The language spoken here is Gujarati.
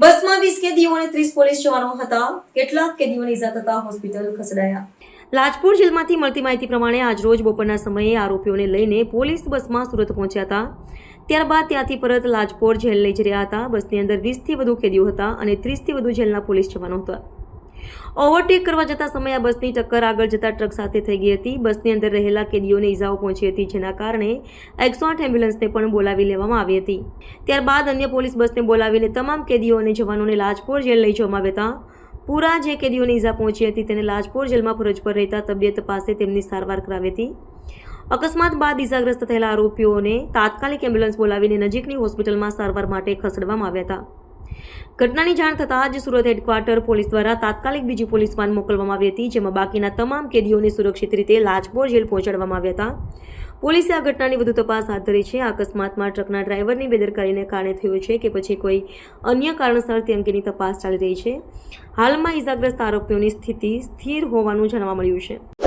બસમાં વીસ કેદીઓ અને ત્રીસ પોલીસ જવાનો હતા. કેટલાક કેદીઓને ઇજા થતા હોસ્પિટલ ખસેડાયા. લાજપુર જેલમાંથી મળતી માહિતી પ્રમાણે આજરોજ બપોરના સમયે આરોપીઓને લઈને પોલીસ બસમાં સુરત પહોંચ્યા હતા. ત્યારબાદ ત્યાંથી પરત લાજપોર જેલ લઈ જઈ રહ્યા હતા. બસની અંદર વીસથી વધુ કેદીઓ હતા અને ત્રીસથી વધુ જેલના પોલીસ જવાનો હતા. ઓવરટેક કરવા જતા સમયે આ બસની ટક્કર આગળ જતા ટ્રક સાથે થઈ ગઈ હતી. બસની અંદર રહેલા કેદીઓને ઇજાઓ પહોંચી હતી, જેના કારણે એકસો આઠ એમ્બ્યુલન્સને પણ બોલાવી લેવામાં આવી હતી. ત્યારબાદ અન્ય પોલીસ બસને બોલાવીને તમામ કેદીઓ અને જવાનોને લાજપોર જેલ લઈ જવામાં આવ્યા હતા. પૂરા જે કેદીઓને ઇજા પહોંચી હતી તેને લાજપોર જેલમાં ફરજ પર રહેતા તબિયત પાસે તેમની સારવાર કરાવી હતી. અકસ્માત બાદ ઇજાગ્રસ્ત થયેલા આરોપીઓને તાત્કાલિક એમ્બ્યુલન્સ બોલાવીને નજીકની હોસ્પિટલમાં સારવાર માટે ખસેડવામાં આવ્યા હતા. ઘટનાની જાણ થતાં જ સુરત હેડક્વાર્ટર પોલીસ દ્વારા તાત્કાલિક બીજી પોલીસ વાન મોકલવામાં આવી હતી, જેમાં બાકીના તમામ કેદીઓને સુરક્ષિત રીતે લાજપોર જેલ પહોંચાડવામાં આવ્યા હતા. પોલીસે આ ઘટનાની વધુ તપાસ હાથ ધરી છે. આ અકસ્માતમાં ટ્રકના ડ્રાઈવરની બેદરકારીને કારણે થયો છે કે પછી કોઈ અન્ય કારણસર તે અંગેની તપાસ ચાલી રહી છે. હાલમાં ઈજાગ્રસ્ત આરોપીઓની સ્થિતિ સ્થિર હોવાનું જાણવા મળ્યું છે.